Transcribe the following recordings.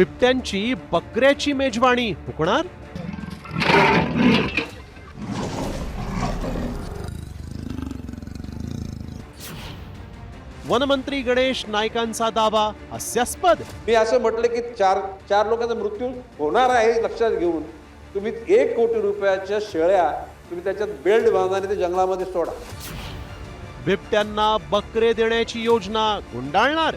बिबट्यांची बकऱ्याची मेजवानी. हुकणार वनमंत्री गणेश नाईकांचा दावा हास्यास्पद. मी असं म्हटलं की चार चार लोकांचा मृत्यू होणार आहे लक्षात घेऊन. तुम्ही एक कोटी रुपयाच्या शेळ्या तुम्ही त्याच्यात बेल्ट बांधा आणि ते जंगलामध्ये सोडा. बिबट्यांना बकरे देण्याची योजना गुंडाळणार.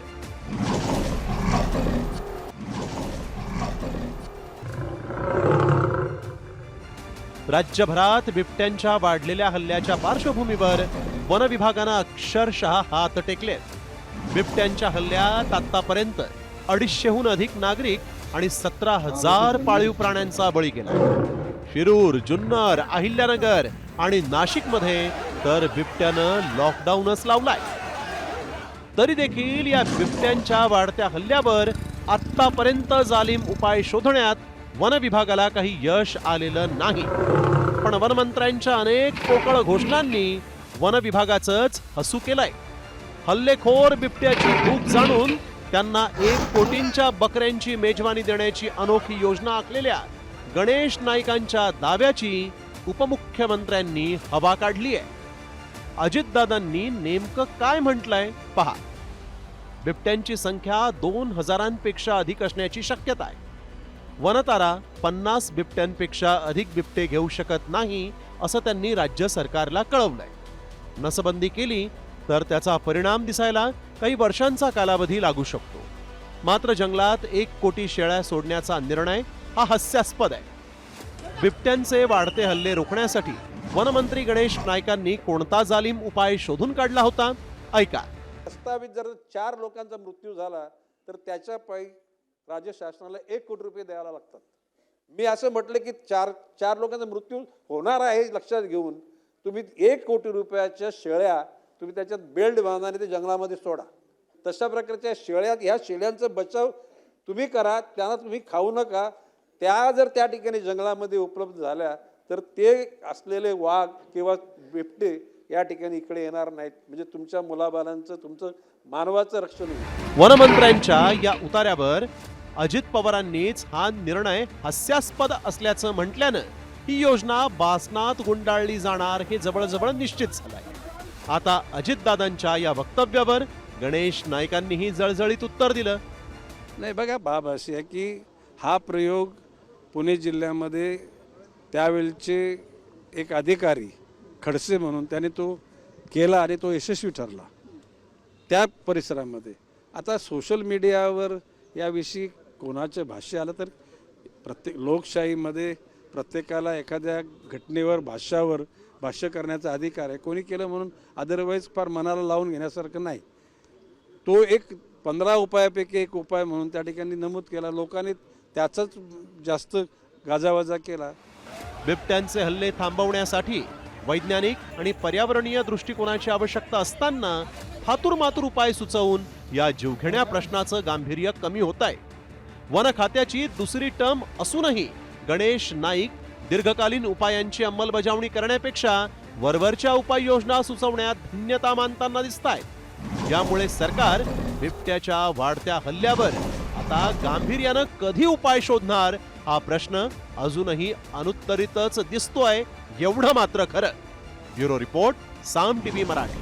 राज्यभरात बिबट्यांच्या वाढलेल्या हल्ल्याच्या पार्श्वभूमीवर वन विभागानं अक्षरशः हात टेकलेत. बिबट्यांच्या हल्ल्यात आतापर्यंत अडीचशेहून अधिक नागरिक आणि सतरा हजार पाळीव प्राण्यांचा बळी गेला. शिरूर जुन्नर अहिल्यानगर आणि नाशिकमध्ये तर बिबट्यानं लॉकडाऊनच लावलाय. तरी देखील या बिबट्यांच्या वाढत्या हल्ल्यावर आतापर्यंत जालीम उपाय शोधण्यात वन विभागाला काही यश आलेलं नाही. पण वनमंत्र्यांच्या अनेक पोकळ घोषणांनी वन विभागाचंच हसू केलंय. हल्लेखोर बिबट्याची भूक जाणून त्यांना एक कोटींच्या बकऱ्यांची मेजवानी देण्याची अनोखी योजना आखलेल्या गणेश नाईकांच्या दाव्याची उपमुख्यमंत्र्यांनी हवा काढली आहे अजितदादांनी नेमकं काय म्हटलंय पहा. बिबट्यांची संख्या दोन हजारांपेक्षा अधिक असण्याची शक्यता आहे वनतारा पन्नास बिबट्यांपेक्षा अधिक बिबटे घेऊ शकत नाही असं त्यांनी राज्य सरकारला कळवलंय. नसबंदी केली तर त्याचा परिणाम दिसायला काही वर्षांचा कालावधी लागू शकतो. मात्र जंगलात एक कोटी शेळ्या सोडण्याचा निर्णय हा हास्यास्पद आहे. बिबट्यांचे वाढते हल्ले रोखण्यासाठी वनमंत्री गणेश नायकांनी कोणता जालीम उपाय शोधून काढला होता? ऐका. प्रस्तावित जर चार लोकांचा मृत्यू झाला तर त्याच्या राज्य शासनाला एक कोटी रुपये द्यायला लागतात. मी असं म्हटलं की चार चार लोकांचा मृत्यू होणार आहे लक्षात घेऊन तुम्ही एक कोटी रुपयाच्या शेळ्या तुम्ही त्याच्यात बेल्ट बांधा आणि ते जंगलामध्ये सोडा. तशा प्रकारच्या शेळ्या ह्या शेळ्यांचा बचाव तुम्ही करा त्यांना तुम्ही खाऊ नका. त्या जर त्या ठिकाणी जंगलामध्ये उपलब्ध झाल्या तर ते असलेले वाघ किंवा बिबटे या ठिकाणी इकडे येणार नाहीत. म्हणजे तुमच्या मुलाबालांचं तुमचं मानवाचं रक्षण होईल. वनमंत्र्यांच्या या उतार्यावर अजित पवारांनीच हा निर्णय हास्यास्पद असल्याचं म्हटल्यानं ही योजना बासनात गुंडाळली जाणार हे जवळजवळ निश्चित झालंय. आता अजितदादांच्या या वक्तव्यावर गणेश नाईकांनीही जळजळीत उत्तर दिलं. नाही बघा बाब अशी आहे की हा प्रयोग पुणे जिल्ह्यामध्ये त्यावेळचे एक अधिकारी खडसे म्हणून त्याने तो केला आणि तो यशस्वी ठरला त्या परिसरामध्ये. आता सोशल मीडियावर याविषयी कोणाचे भाष्य आलं तर प्रत्येक लोकशाहीमध्ये प्रत्येकाला एखाद्या घटनेवर भाष्यावर भाष्य करण्याचा अधिकार आहे. कोणी केलं म्हणून अदरवाईज फार मनाला लावून घेण्यासारखं नाही. तो एक पंधरा उपायापैकी एक उपाय म्हणून त्या ठिकाणी नमूद केला. लोकांनी त्याचाच जास्त गाजावाजा केला. बिबट्यांचे हल्ले थांबवण्यासाठी वैज्ञानिक आणि पर्यावरणीय दृष्टिकोनाची आवश्यकता असताना हातुरमातुर उपाय सुचवून या जीवघेण्या प्रश्नाचं गांभीर्य कमी होत आहे वन खात्याची दुसरी टर्म असूनही गणेश नाईक दीर्घकालीन उपायांची अंमलबजावणी करण्यापेक्षा वरवरच्या उपाययोजना सुचवण्यात धन्यता मानताना दिसत आहेत यामुळे सरकार बिबट्याच्या वाढत्या हल्ल्यावर आता गांभीर्यानं कधी उपाय शोधणार हा प्रश्न अजूनही अनुत्तरितच दिसतोय एवढं मात्र खरं. Bureau report Saam TV Marathi.